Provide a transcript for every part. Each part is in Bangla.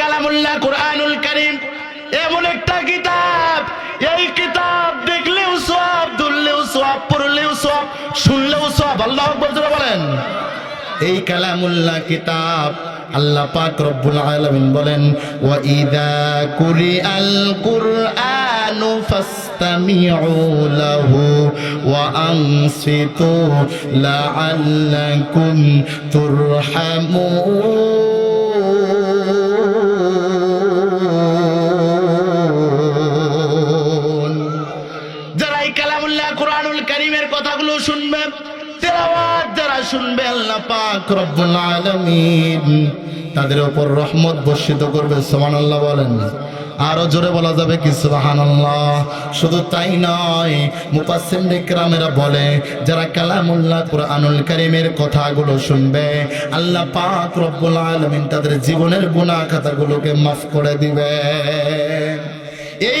কালামুল্লাহ কোরআনুল করিম, এমন একটা কিতাব। এই কিতাব দেখলেও সব ধরলেও সব পড়লেও সব শুনলেও সব আল্লাহ বলেন। এই কালামুল্লাহ কিতাব আল্লাহ পাক রব্বুল আলামিন বলেন, ওয়া ইদা কুরিআল কুরআনু ফাসতামিউ লাহু ওয়া আনসিতু লাআল্লাকুম তুরহামুন। এই কোরআনুল কারীমের কথাগুলো শুনবে। তেলাওয়াত যারা শুনবে, আল্লাহ পাক রব্বুল আলামিন তাদের উপর রহমত বর্ষিত করবে, সুবহানাল্লাহ বলেন আরও জোরে বলা যাবে কি সুবহানাল্লাহ? শুধু তাই নয়, মুফাসসির ইকরামেরা বলে, যারা কালামুল্লাহ কোরআনুল কারীমের কথাগুলো শুনবে, আল্লাহ পাক রব্বুল আলামিন তাদের জীবনের গুনাহ খাতাগুলোকে মাফ করে দিবে। এই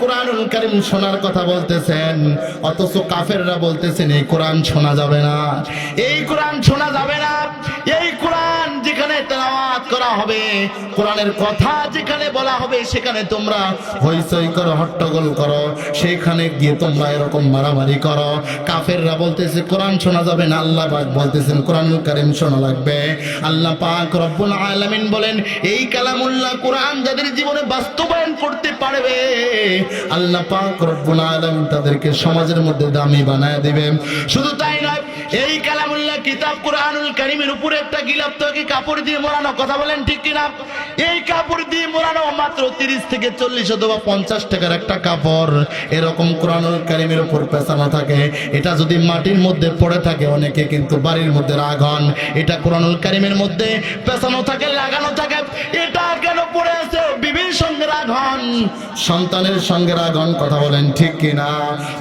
কোরআনুল করিম শোনার কথা বলতেছেন, অথচ কাফেররা বলতেছেন, এই কোরআন শোনা যাবে না। এই কোরআন শোনা যাবে না। তেলাওয়াত করা হবে। কোরআনের কথা যেখানে বলা হবে, সেখানে তোমরা হইচই করো, হট্টগোল করো। সেখানে গিয়ে তোমরা এরকম মারামারি করো। কাফেররা বলতেছে, কোরআন শোনা যাবে না। আল্লাহ পাক বলতেছেন, কোরআনুল কারীম শোনা লাগবে। আল্লাহ পাক রব্বুল আলামিন বলেন, এই কালামুল্লাহ কোরআন যাদের জীবনে বাস্তবায়ন করতে পারবে, আল্লাহ পাক রব্বুল আলামিন তাদেরকে সমাজের মধ্যে দামি বানায় দিবে শুধু তাই নয় এই কালামুল্লাহ কিতাব কোরআনুল কারীমের উপরে একটা গিলাপ তোকে কাপড় দিয়ে মোড়ানো, কথা বলেন ঠিক কিনা? এই কাপড় দিয়ে মোড়ানো মাত্র তিরিশ থেকে চল্লিশ অথবা পঞ্চাশ টাকার একটা কাপড়। এরকম কোরআনুল কারিমের উপর পেঁচানো থাকে। এটা যদি মাটির মধ্যে পড়ে থাকে, অনেকে কিন্তু বাড়ির মধ্যে রাগ হন। এটা কোরআনুল কারিমের মধ্যে পেঁচানো থাকে, লাগানো থাকে। এটা কেন পড়ে আছে? বিবির সঙ্গে রাগ হন। সন্তানের সঙ্গে রাগ হন, কথা বলেন ঠিক কিনা?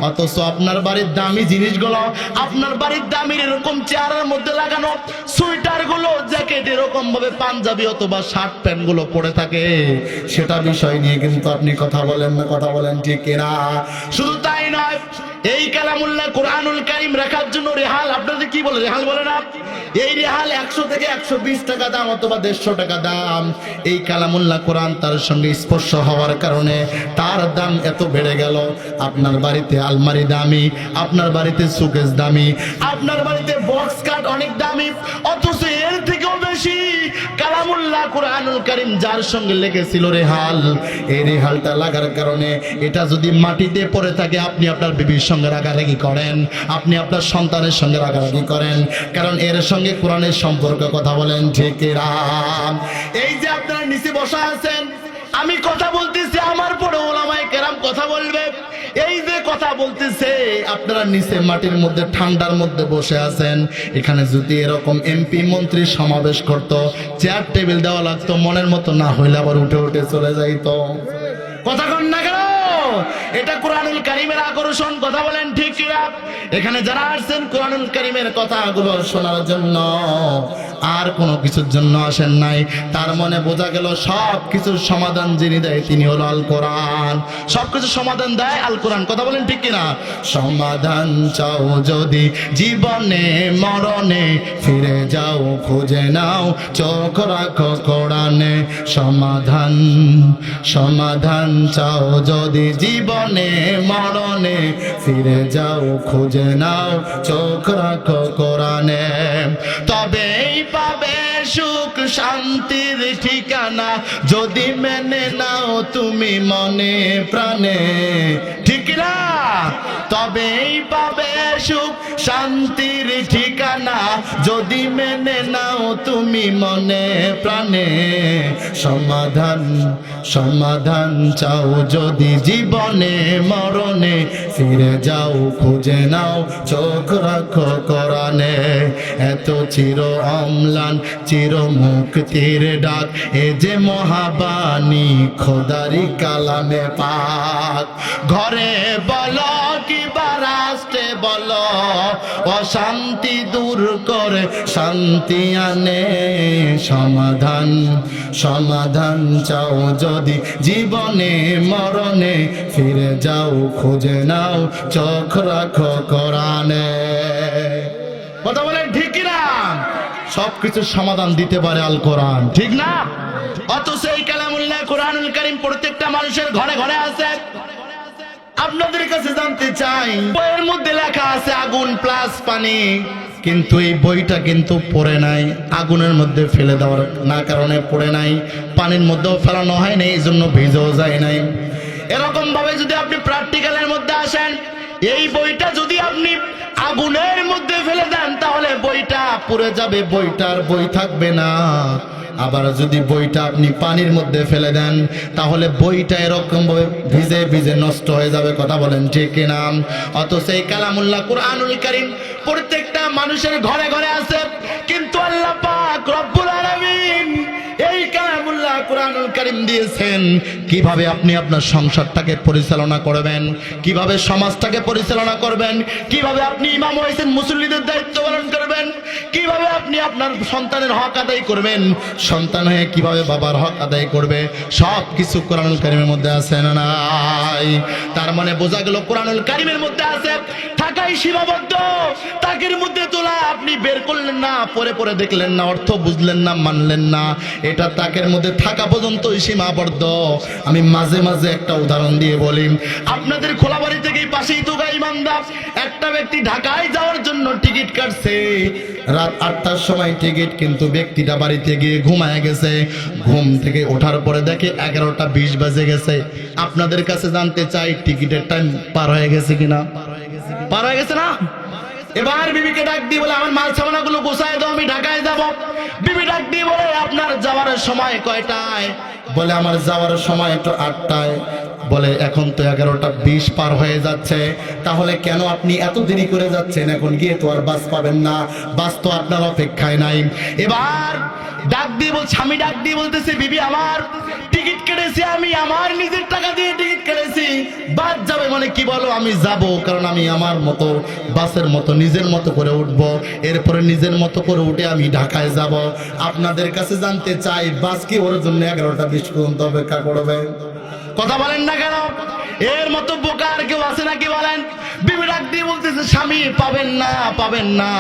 অথচ আপনার বাড়ির দামি জিনিসগুলো, আপনার বাড়ির দামি এরকম চেয়ারের মধ্যে লাগানো সুইটারগুলো জ্যাকেট এরকম ভাবে পাঞ্জাবি অথবা শার্ট প্যান্টগুলো পরে থাকে। সেটা বিষয় নিয়ে কিন্তু আপনি কথা বলেন না কথা বলেন ঠিক কিনা? শুধু তাই নয়, এই কালামুল্লাহ কোরআনুল কারিম রাখার জন্য রেহাল, আপনাদের কি বলে, রেহাল বলে না? এই রেহাল একশো থেকে একশো বিশ টাকা দাম অথবা দেড়শো টাকা দাম। এই কালামুল্লাহ কোরআন তার সঙ্গে স্পর্শ হওয়ার কারণে তার দাম এত বেড়ে গেল। আপনার বাড়িতে আলমারি দামি, আপনার বাড়িতে সুকেস দামি, আপনার বাড়িতে বক্স কাট অনেক দামি, অথচ এর কোরআনুল কারিম যার সঙ্গে লেগেছিল রেহাল, এই রেহালটা লাগার কারণে এটা যদি মাটিতে পড়ে থাকে, আপনি আপনার বিবির সঙ্গে রাগারাগি করেন, আপনি আপনার সন্তানের সঙ্গে রাগারাগি করেন, কারণ এর সঙ্গে কোরআনের সম্পর্কে কথা বলেন ঠিক রাম এই যে আপনারা নিচে বসা আছেন, আমি কথা বলতেছি, আমার পরে ওলামাই কেরাম কথা বলবে। এই যে কথা বলতেছে, আপনারা নিচে মাটির মধ্যে, ঠান্ডার মধ্যে বসে আছেন। এখানে যদি এরকম এমপি মন্ত্রী সমাবেশ করত চেয়ার টেবিল দেওয়া লাগতো, মনের মতো না হইলে আবার উঠে উঠে চলে যাইতো। কথা কন না এটা কোরআনুল কারিমের আকর্ষণ, কথা বলেন ঠিক এখানে যারা আসছেন কোরআনুল কারিমের কথাগুলো শোনার জন্য, আর কোনো কিছুর জন্য আসেন নাই। তার মনে বোঝা গেল সব কিছুর সমাধান যিনি দেয় তিনি হলো আল কোরআন। সব কিছুর সমাধান দেয় আল কোরআন, কথা বলেন ঠিক কিনা? সমাধান চাও যদি জীবনে, মরণে, ফিরে যাও, খুঁজে নাও, চোখ রাখো কোরআনে। সমাধান সমাধান চাও যদি জীবনে, মরণে। ফিরে যাও, খুঁজে নাও, চোখ রাখো কোরআনে। তবেই পাবে সুখ, শান্তির ঠিকানা। যদি মেনে নাও তুমি মনে প্রাণে। তবেই পাবে সুখ, শান্তির ঠিকানা। যদি মেনে নাও তুমি মনে প্রাণে, সমাধান সমাধান চাও যদি জীবনে মরণে। ফিরে যাও, খুঁজে নাও, চোখ রাখো কোরআনে। এত চির অম্লান, চির মুক্তির ডাক, এ যে মহাবাণী খোদারি কালামে পাক। ঘরে বলো অশান্তি দূর করে শান্তি আনে। সমাধান সমাধান চাও যদি জীবনে, মরণে। ফিরে যাও, খুঁজে নাও, চোখ রাখো কোরআনে। কথা বলেন ঠিক না সবকিছুর সমাধান দিতে পারে আল কোরআন, ঠিক না? অথচ এই কালামুল্লাহ কোরআনুল করিম প্রত্যেকটা মানুষের ঘরে ঘরে আছে। আপনাদের কাছে জানতে চাই, বইয়ের মধ্যে লেখা আছে আগুন প্লাস পানি। কিন্তু এই বইটা কিন্তু পড়ে নাই, আগুনের মধ্যে ফেলে দেওয়ার না কারণে পড়ে নাই, পানির মধ্যেও ফেলানো হয় নাই এই জন্য ভিজেও যায় নাই। এরকম ভাবে যদি আপনি প্র্যাকটিক্যালের মধ্যে আসেন, এই বইটা যদি আপনি আগুনের মধ্যে ফেলে দেন, তাহলে বইটা পুড়ে যাবে, বইটার বই থাকবে না। আবার যদি বইটা আপনি পানির মধ্যে ফেলে দেন, তাহলে বইটা এরকম ভাবে ভিজে ভিজে নষ্ট হয়ে যাবে, কথা বলেন ঠিক কিনা? অত সেই কালামুল্লাহ কুরআনুল করিম প্রত্যেকটা মানুষের ঘরে ঘরে আছে, কিন্তু আল্লাহ পাক রব্বুল আলামিন করিম দিয়েছেন, কীভাবে আপনি আপনার সংসারটাকে পরিচালনা করবেন, কীভাবে সমাজটাকে পরিচালনা করবেন, কীভাবে আপনি ইমাম হয়েছেন, মুসল্লিদের দায়িত্ব পালন করবেন, কীভাবে আপনি আপনার সন্তানের হক আদায় করবেন, সন্তান হয়ে কীভাবে বাবার হক আদায় করবে সব কিছু কোরআনুল কারিমের মধ্যে আছে না নাই? তার মানে বোঝা গেল কোরআনুল কারিমের মধ্যে আছে, থাকাই সীমাবদ্ধ। তাকের মধ্যে তোলা আপনি বের করলেন না, পরে পরে দেখলেন না, অর্থ বুঝলেন না, মানলেন না। এটা তাকের মধ্যে থাকা পর্যন্তই সীমাবদ্ধ আমি মাঝে মাঝে একটা উদাহরণ দিয়ে বলি। আপনাদের খোলাবাড়ি থেকেই পাশেই তো ইমানদা একটা ব্যক্তি ঢাকায় যাওয়ার জন্য টিকিট কাটছে। রাত আটটার সময় টিকিট, কিন্তু ব্যক্তিটা বাড়িতে গিয়ে ঘুমায় গেছে। ঘুম থেকে ওঠার পরে দেখে এগারোটা বিশ বাজে গেছে। আপনাদের কাছে জানতে চাই, টিকিটের টাইম পার হয়ে গেছে কিনা? পার হয়ে গেছে না? এবার বিবিকে ডাক দিয়ে বলে, আমার মাল সামানা গুলো গোসায় দাও, আমি ঢাকায় যাব। বিবি ডাক দিয়ে বলে, আপনার যাওয়ার সময় কয়টায়? বলে, আমার যাওয়ার সময় একটু আটটায়। বলে, এখন তো এগারোটা বিশ পার হয়ে যাচ্ছে। তাহলে কেন আপনি এত দেরি করে যাচ্ছেন? এখন গিয়ে তো আর বাস পাবেন না। বাস তো আপনার অপেক্ষায় নাই। এবার ডাক দিয়ে বলছে আমি ডাক দিয়ে বলতেছি, বিবি, আমার টিকিট কেটেছি আমি, আমার নিজের টাকা দিয়ে টিকিট কেটেছি। বাদ যাবে মানে কি বলো? আমি যাব, কারণ আমি আমার মতো, বাসের মতো, নিজের মতো করে উঠব। এরপরে নিজের মতো করে উঠে আমি ঢাকায় যাব। আপনাদের কাছে জানতে চাই, বাস কি ওর জন্য এগারোটা বিশ পর্যন্ত অপেক্ষা করবে? কথা বলেন না কেন? এর মতো বোকা আর কেউ আছে নাকি বলেন? বিবি ডাক দিয়ে বলতেছে, স্বামী, পাবেন না পাবেন না।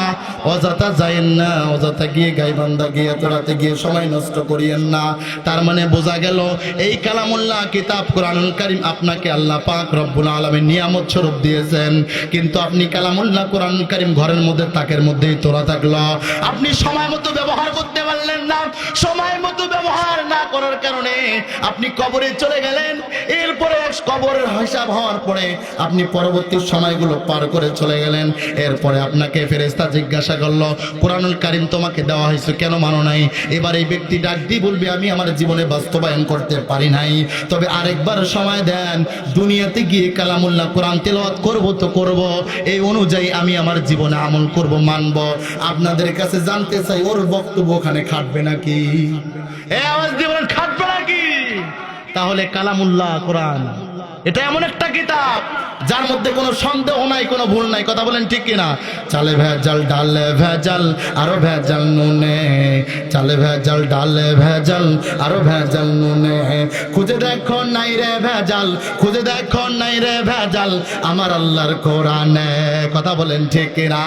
অযথা যাইয়েন না, অযথা গিয়ে গাইবান্ধা গিয়ে এত রাতে গিয়ে সময় নষ্ট করিয়েন না। তার মানে বোঝা গেল, এই কালামুল্লাহ কিতাব কোরআনুল কারিম আপনাকে আল্লাহ পাক রব্বুল আলমের নিয়ামত স্বরূপ দিয়েছেন। কিন্তু আপনি কালামুল্লাহ কোরআনুল কারিম ঘরের মধ্যে, তাকের মধ্যেই তোলা থাকল। আপনি সময় মতো ব্যবহার করতে পারলেন না। সময় মতো ব্যবহার না করার কারণে আপনি কবরে চলে গেলেন। এরপরে কবরের হিসাব হওয়ার পরে আপনি পরবর্তী সময়গুলো পার করে চলে গেলেন। এরপরে আপনাকে ফেরেস্তা জিজ্ঞাসা করল, কোরআনুল কারিম তোমাকে দেওয়া হয়েছে কেন মানো নাই? এবার এই ব্যক্তি ডাক দিয়ে বলবে, আমি আমার জীবনে বাস্তবায়ন করতে পারি নাই। তবে আরেকবার সময় দেন, দুনিয়াতে গিয়ে কালামুল্লাহ কোরআন তেলাওয়াত করব তো করব। এই অনুযায়ী আমি আমার জীবনে আমল করব, মানব। আপনাদের কাছে জানতে চাই, ওর বক্তব্য ওখানে খাটবে নাকি? এ দিয়ে বলেন, খাটবে নাকি? তাহলে কালামুল্লাহ কোরআন এটা এমন একটা কিতাব যার মধ্যে কোনো সন্দেহ নাই, কোনো ভুল নাই। কথা বলেন ঠিক কিনা? চালে ভেজাল, ডালে ভেজাল, আরও ভেজাল নুনে। চালে ভেজাল, ডালে ভেজাল, আরও ভেজাল নুনে। খুঁজে দেখো নাই রে ভেজাল, খুঁজে দেখো নাই রে ভেজাল, আমার আল্লাহর কোরআনে। কথা বলেন ঠিক কিনা?